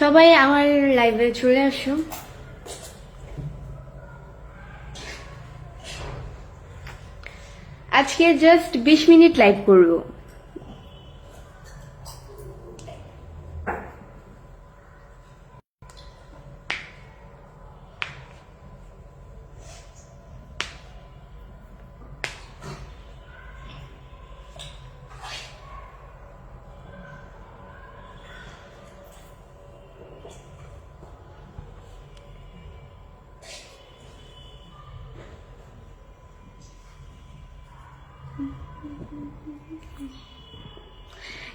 সবাই আমার লাইভে চলে আসো। আজকে জাস্ট বিশ মিনিট লাইভ করব।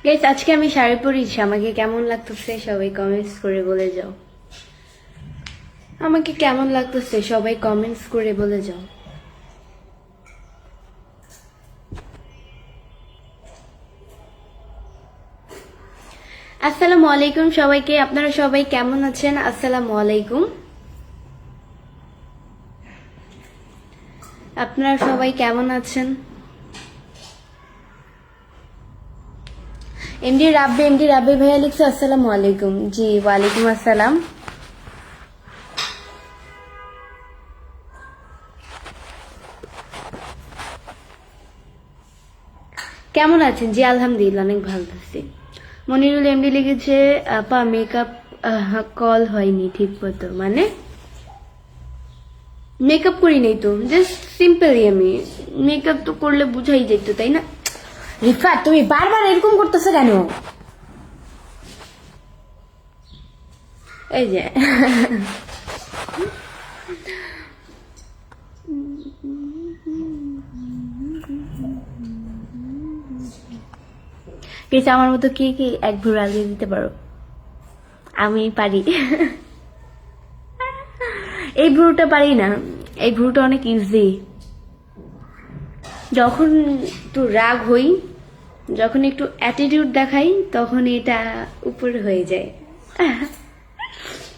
গাইস আজকে আমি শাড়ি পরেছি। আমাকে কেমন লাগতেছে সবাই কমেন্টস করে বলে যাও। আমাকে কেমন লাগতেছে সবাই কমেন্টস করে বলে যাও। আসসালামু আলাইকুম সবাইকে। আপনারা সবাই কেমন আছেন? আসসালামু আলাইকুম। আপনারা সবাই কেমন আছেন? এমডি রাব্বি এমডি রাব্বি ভাইয়া লিখছে আসসালামু আলাইকুম জি ওয়ালাইকুম আসসালাম কেমন আছেন? জি, আলহামদুলিল্লাহ, অনেক ভালো আছি। মনিরুল এমডি লিখেছে, আপা মেকআপ কল হয়নি, ঠিক মতো। মানে? মেকআপ করি নাই তো জাস্ট সিম্পলি আমি। মেকআপ তো করলে বুঝাই যেত, তাই না? রিফাত, তুমি বারবার এরকম করতেছো কেন? এই যে। কিছু আমার মতো কি কি এক ভুর আলিয়ে দিতে পারো? আমি পারি। এই ভ্রুটা পারি না। এই ভ্রুটা অনেক ইজি যখন একটু রাগ হই যখন একটু অ্যাটিটিউড দেখাই, তখন এটা উপরে হয়ে যায়।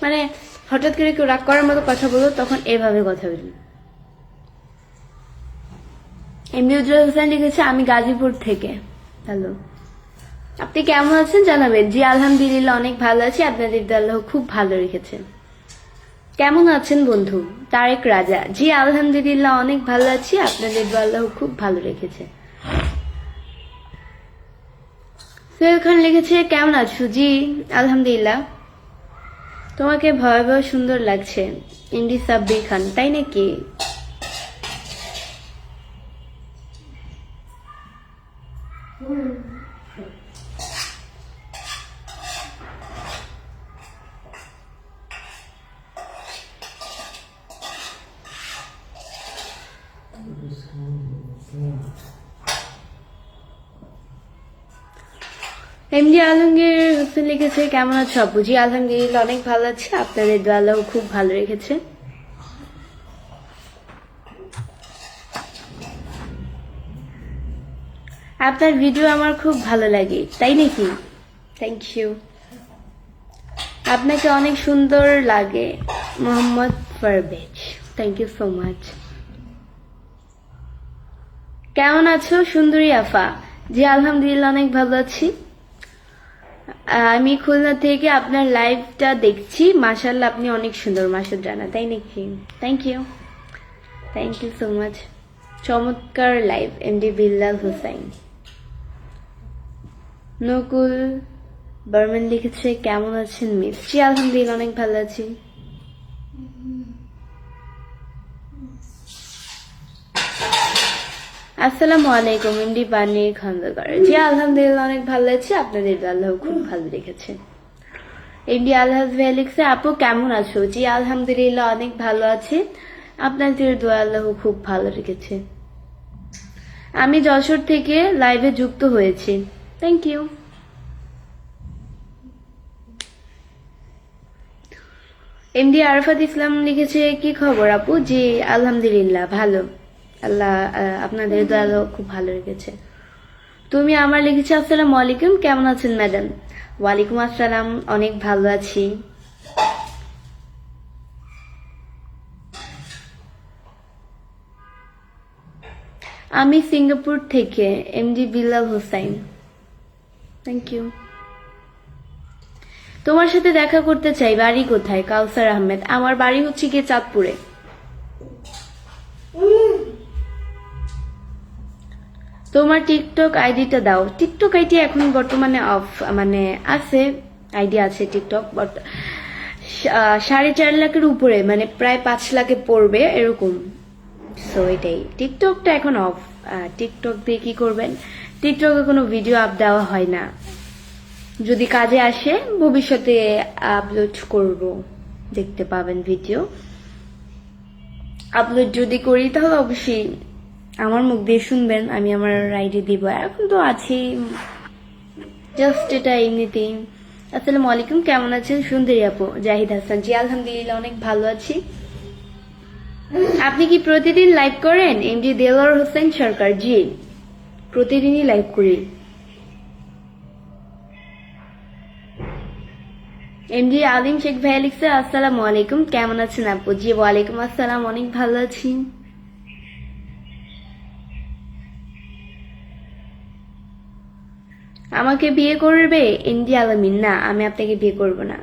মানে হঠাৎ করে কেউ রাগ করার মতো কথা বলো তখন এভাবে কথা বলি। এমনি উজ্জ্বল হোসেন লিখেছে, আমি গাজীপুর থেকে। হ্যালো। আপনি কেমন আছেন জানাবেন? জি, আলহামদুলিল্লাহ, অনেক ভালো আছি। আপনাদের আল্লাহ খুব ভালো রেখেছেন। কেমন আছেন বন্ধু? তারেক রাজা। জি, আলহামদুলিল্লাহ, অনেক ভালো আছি। আপনাদের আল্লাহ খুব ভালো রেখেছে। সোহেল খান লিখেছে, কেমন আছো? জি, আলহামদুলিল্লাহ। তোমাকে ভয়াবহ সুন্দর লাগছে ইন্ডি সাব্বির খান, তাই নাকি? এমডি আলমগীর লিখেছে, কেমন আছো আপু? জি, আলহামদুলিল্লাহ, অনেক ভালো আছে। আপনাদের দোয়ালাও খুব ভালো রেখেছে। আপনার ভিডিও আমার খুব ভালো লাগে, তাই নাকি? থ্যাংক ইউ আপনাকে অনেক সুন্দর লাগে, Mohammad Parvez thank you so much কেমন আছো সুন্দরী আফা? জি, আলহামদুলিল্লাহ, অনেক ভালো আছি। আমি খুলনা থেকে আপনার লাইভটা দেখছি। মাশাল্লাহ আপনি অনেক সুন্দর মাসুদ রানা তাই নাকি? Thank you thank you so much চমৎকার লাইভ এমডি বিল্লাল হুসাইন নকুল বর্মন লিখেছে, কেমন আছেন মিস? জি, আলহামদুলিল্লাহ, অনেক ভালো আছি। আসসালামু আলাইকুম এমডি বানির খন্দকার জি, আলহামদুলিল্লাহ, অনেক ভালো আছি। আপনাদের আল্লাহ খুব ভালো রেখেছেন এমডি আলহাজ ভ্যালিক্সে, আপু কেমন আছো? জি, আলহামদুলিল্লাহ, অনেক ভালো আছি। আপনাদের দোয়া আল্লাহ খুব ভালো রেখেছে। আমি যশোর থেকে লাইভে যুক্ত হয়েছি। Thank you MD Arfat Islam লিখেছে, কি খবর আপু? জি, আলহামদুলিল্লাহ, ভালো। আল্লাহ আপনাদের দয়ালু খুব ভালো রেখেছে। তুমি আমার লিখেছো আসসালামু আলাইকুম কেমন আছেন ম্যাডাম? ওয়ালাইকুম আসসালাম অনেক ভালো আছি। আমি সিঙ্গাপুর থেকে MD Billal Hossain. Thank you তোমার সাথে দেখা করতে চাই বাড়ি কোথায়? কাউসার আহমেদ আমার বাড়ি হচ্ছে গিয়ে চাঁদপুরে। তোমার টিকটক আইডিটা দাও। টিকটক আইডি এখন বর্তমানে অফ মানে আছে আইডি আছে টিকটক বাট সাড়ে চার লাখের উপরে মানে প্রায় পাঁচ লাখে পড়বে, এরকম। সো এটাই। টিকটকটা এখন অফ টিকটক দিয়ে কি করবেন? টিকটকে কোনো ভিডিও আপ দেওয়া হয় না। যদি কাজে আসে, ভবিষ্যতে আপলোড করব। দেখতে পাবেন ভিডিও আপলোড যদি করি, তাহলে অবশ্যই আমার মুখ দিয়ে শুনবেন, আমি আমার আইডি দিব। এখন তো আছি। জাস্ট এটা এমনিতেই। আসসালামু আলাইকুম, কেমন আছেন? সুন্দরী আপু, জাহিদ হাসান জি, আলহামদুলিল্লাহ, অনেক ভালো আছি। আপনি কি প্রতিদিন লাইভ করেন? এম এমডি দেলোয়ার হোসেন সরকার, জি। প্রতিদিনই লাইভ করি। এম এমডি আলিম শেখ ভাই লিখছে, আসসালামু আলাইকুম, কেমন আছেন আপু? জি, ওয়ালাইকুম আসসালাম, অনেক ভালো আছি। আমাকে বিয়ে করবে? ইন্ডিয়া আলামিন। না, আমি আপনাকে বিয়ে করব না।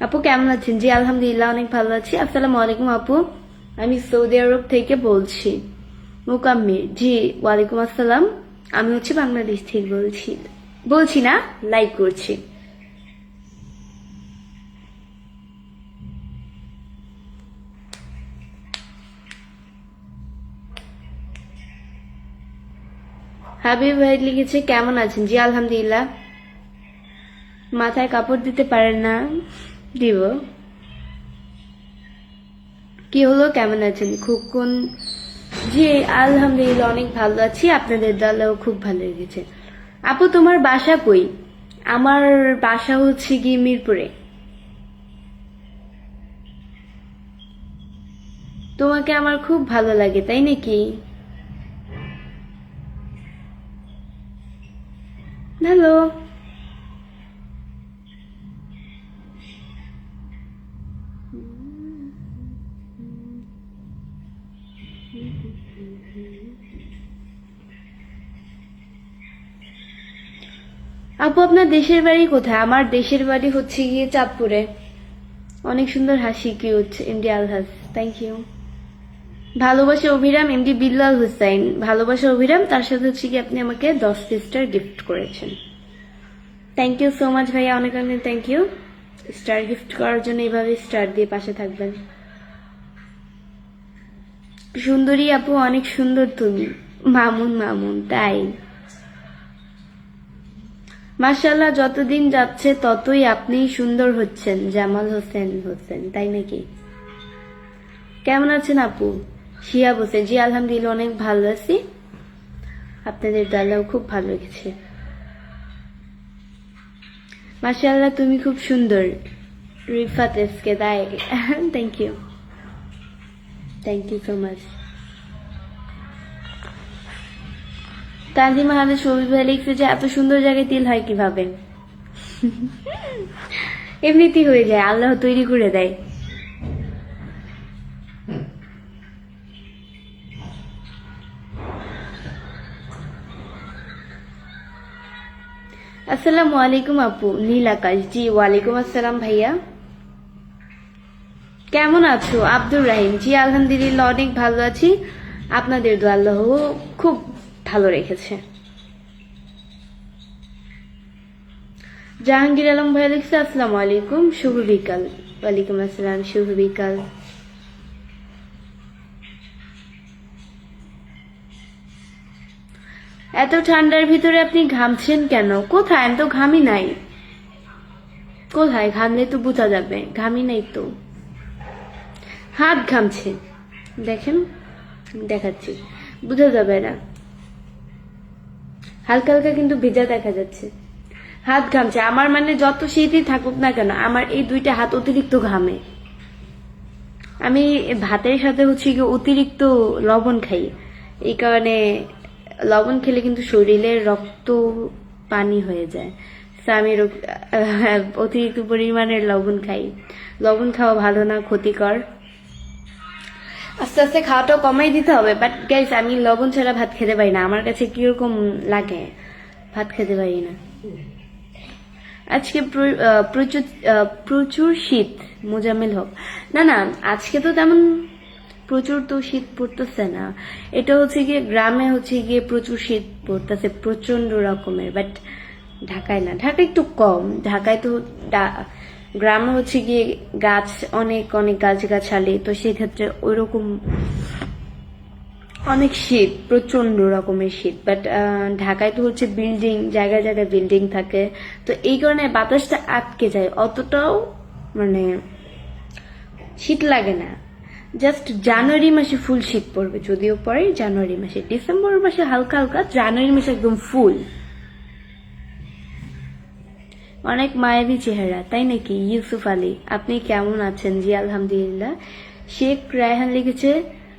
আপু, কেমন আছেন? জি, আলহামদুলিল্লাহ, অনেক ভালো আছি। আসসালামু আলাইকুম, আপু। আমি সৌদি আরব থেকে বলছি। মুকাম্মির জি, ওয়ালাইকুম আসসালাম। আমি হচ্ছে বাংলাদেশ থেকে বলছি। বলছি না লাইক করছি। হাবিব ভাই লিখেছে, কেমন আছেন? জি, আলহামদুলিল্লাহ। মাথায় কাপড় দিতে পারেন না, দিব। কি হলো? কেমন আছেন? খুব কোন জি, আলহামদুলিল্লাহ, অনেক ভালো আছি। আপনাদের দলেও খুব ভালো লেগেছে। আপু, তোমার বাসা কই? আমার বাসা হচ্ছে কি মিরপুরে। তোমাকে আমার খুব ভালো লাগে, তাই নাকি? হ্যালো। আপু, আপনার দেশের বাড়ি কোথায়? আমার দেশের বাড়ি হচ্ছে গিয়ে চাঁদপুরে। অনেক সুন্দর হাসি cute MD Alhas thank you ভালোবাসা অভিরাম এমডি বিল্লাল হুসাইন। ভালোবাসা অভিরাম, তার সাথে হচ্ছে কি আপনি আমাকে দশ পিস্টার গিফট করেছেন। থ্যাংক ইউ সো মাচ ভাইয়া, অনেক অনেক থ্যাংক ইউ স্টার গিফট করার জন্য এইভাবে স্টার দিয়ে পাশে থাকবেন। সুন্দরী আপু, অনেক সুন্দর তুমি। মামুন মামুন, তাই। মার্শাল্লাহ যতদিন যাচ্ছে ততই আপনি সুন্দর হচ্ছেন। জামাল হোসেন হোসেন, তাই নাকি? কেমন আছেন আপু? শিয়া বসে জি, আলহামদুলিল্লাহ, অনেক ভালো আছি। আপনাদের দালাও খুব ভালো লেগেছে। মার্শাল্লাহ তুমি খুব সুন্দর। রিফাত এসকে তাই thank you thank you so much Tanjima Hamed Shahid ভাই লিখছে যে, এত সুন্দর জায়গায় তিল হয় কীভাবে? এমনিতেই হয়ে যায়, আল্লাহ তৈরি করে দেয়। আসসালামু আলাইকুম আপু, নীল আকাশ। জি, ওয়ালাইকুম আসসালাম ভাইয়া। কেমন আছো? আব্দুর রাহিম। জি, আলহামদুলিল্লাহ, অনেক ভালো আছি। আপনাদের দোয়া আল্লাহ খুব ভালো রেখেছে। জাহাঙ্গীর আলম ভাই লিখছে আসসালামু আলাইকুম। শুভ বিকাল। ওয়ালাইকুম আসসালাম, শুভ বিকাল। এত ঠান্ডার ভিতরে আপনি ঘামছেন কেন? কোথায়? আমি তো ঘামি নাই। কোথায়? ঘামলে তো বোঝা যাবে। ঘামি নাই তো। হাত ঘামছে। দেখেন দেখাচ্ছি। বোঝা যাবে না। হালকা হালকা কিন্তু ভেজা দেখা যাচ্ছে। হাত ঘামছে। আমার মানে যত শীতই থাকুক না কেন, আমার এই দুইটা হাত অতিরিক্ত ঘামে। আমি ভাতের সাথে হচ্ছে অতিরিক্ত লবণ খাই। এই কারণে লবণ খেলে কিন্তু শরীরের রক্ত পানি হয়ে যায়। So আমি অতিরিক্ত পরিমাণের লবণ খাই। লবণ খাওয়া ভালো না, ক্ষতিকর। আস্তে আস্তে খাওয়াটাও কমাই দিতে হবে বাট গাইস আমি লবণ ছাড়া ভাত খেতে পারি না। আমার কাছে কীরকম লাগে? ভাত খেতে পারি না। আজকে প্রচুর প্রচুর শীত। মোজাম্মেল হোক। না না, আজকে তো তেমন প্রচুর তো শীত পড়তেছে না। এটা হচ্ছে গিয়ে গ্রামে হচ্ছে গিয়ে প্রচুর শীত পড়তেছে প্রচণ্ড রকমের বাট ঢাকায় না। ঢাকা একটু কম। ঢাকায় তো গ্রামে হচ্ছে গিয়ে গাছ, অনেক অনেক গাছ গাছালি তো সেক্ষেত্রে ওইরকম অনেক শীত প্রচণ্ড রকমের শীত। বাট ঢাকায় তো হচ্ছে বিল্ডিং জায়গায় জায়গায় বিল্ডিং থাকে। তো এই কারণে বাতাসটা আটকে যায়। অতটাও মানে শীত লাগে না। জাস্ট জানুয়ারি মাসে ফুল শীত পড়বে, যদিও পরে জানুয়ারি মাসে। ডিসেম্বর মাসে হালকা হালকা জানুয়ারি মাসে একদম ফুল। অনেক মায়াবী চেহারা, তাই নাকি ইউসুফ আলী? আপনি কেমন আছেন? জি, আলহামদুলিল্লাহ। শেখ রায়হান লিখেছে,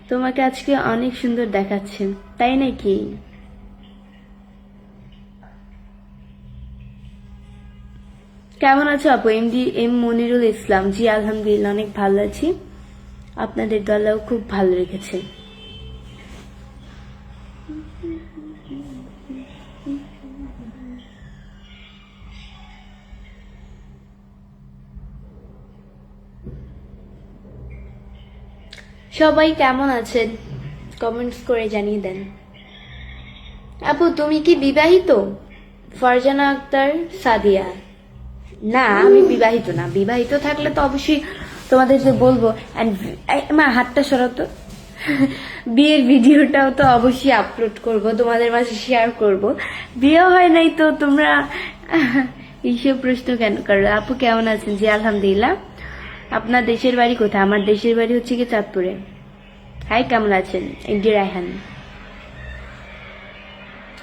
তোমাকে আজকে অনেক সুন্দর দেখাচ্ছে। তাই নাকি? কেমন আছো আপু? MD M Monirul Islam. জি, আলহামদুলিল্লাহ, অনেক ভালো আছি। আপনাদের দলেও খুব ভালো রেখেছে। সবাই কেমন আছেন? কমেন্টস করে জানিয়ে দেন। আপু, তুমি কি বিবাহিত? ফারজানা আক্তার, সাদিয়া? না, আমি বিবাহিত না। বিবাহিত থাকলে তো অবশ্যই তোমাদেরকে বলব অ্যান্ড মা, হাতটা সরাতো বিয়ের ভিডিওটাও তো অবশ্যই আপলোড করব, তোমাদের মাঝে শেয়ার করব। বিয়ে হয় নাই তো, তোমরা এইসব প্রশ্ন কেন করো? আপু কেমন আছেন? জি, আলহামদুলিল্লাহ। আপনার দেশের বাড়ি কোথায়? আমার দেশের বাড়ি হচ্ছে কি চাঁদপুরে। হাই, কেমন আছেন? N D Raihan.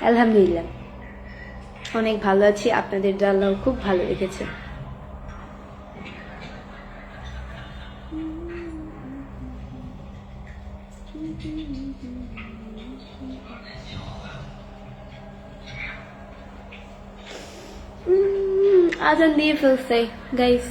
আলহামদুলিল্লাহ। অনেক ভালো আছি। আপনাদের আল্লাহ খুব ভালো রেখেছে। আজান দিয়ে ফেলছে গাইস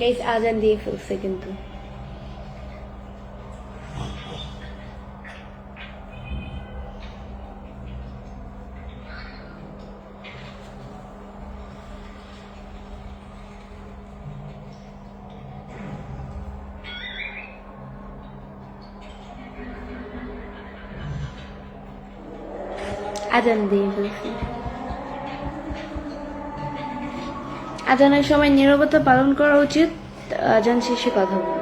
গাইস আজান দিয়ে ফেলছে কিন্তু আজান দিয়ে ফেলছি আজানের সময় নিরবতা পালন করা উচিত আজান শেষে কথা বলব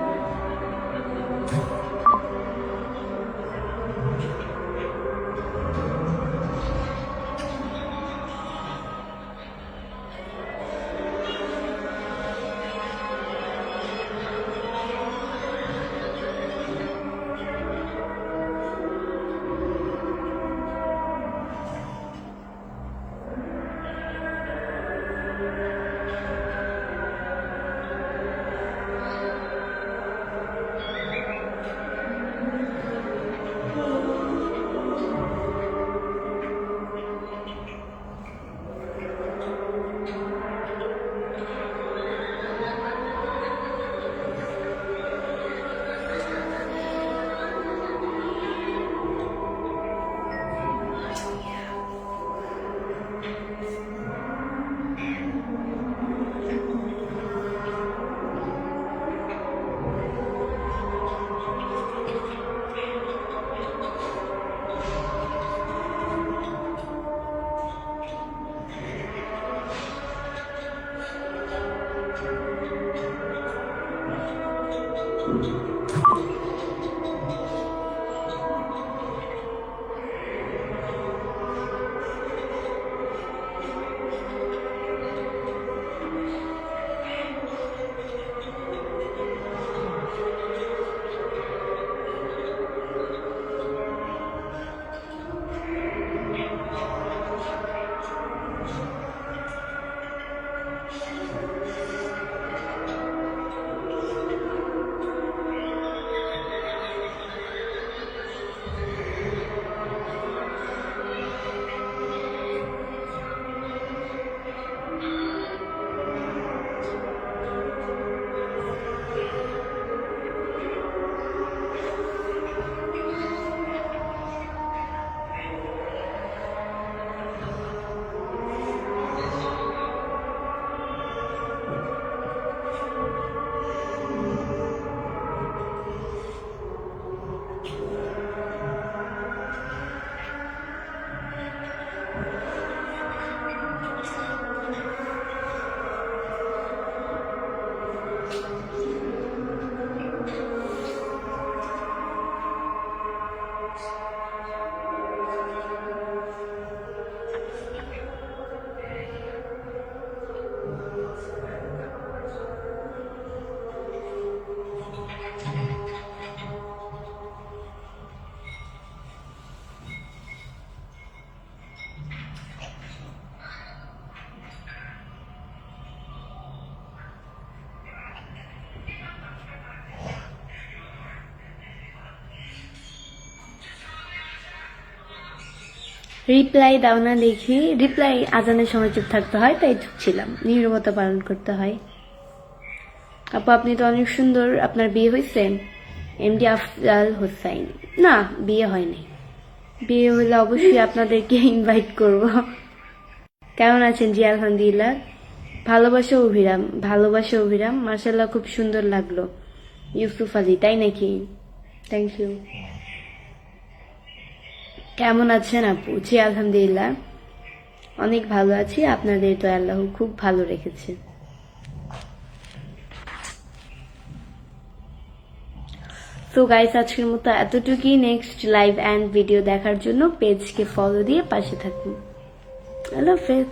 রিপ্লাই দাও না দেখি। রিপ্লাই আজানের সময় চুপ থাকতে হয়, তাই চুপ ছিলাম। নীরবতা পালন করতে হয়। আপু, আপনি তো অনেক সুন্দর। আপনার বিয়ে হয়েছে এমডি আফজাল হোসাইন। না, বিয়ে হয়নি। বিয়ে হলে অবশ্যই আপনাদেরকে ইনভাইট করব। কেমন আছেন জি? আলহামদুলিল্লাহ। ভালোবাসা অভিরাম। ভালোবাসা অভিরাম। মার্শাল্লাহ খুব সুন্দর লাগল। ইউসুফ আলী, তাই নাকি? থ্যাংক ইউ কেমন আছেন আপু? জি, আলহামদুলিল্লাহ। অনেক ভালো আছি। আপনাদের তো আল্লাহ খুব ভালো রেখেছে। তো গাইস আজকের মতো এতটুকুই। নেক্সট লাইভ অ্যান্ড ভিডিও দেখার জন্য পেজকে ফলো দিয়ে পাশে থাকুন। হ্যালো হাফেজ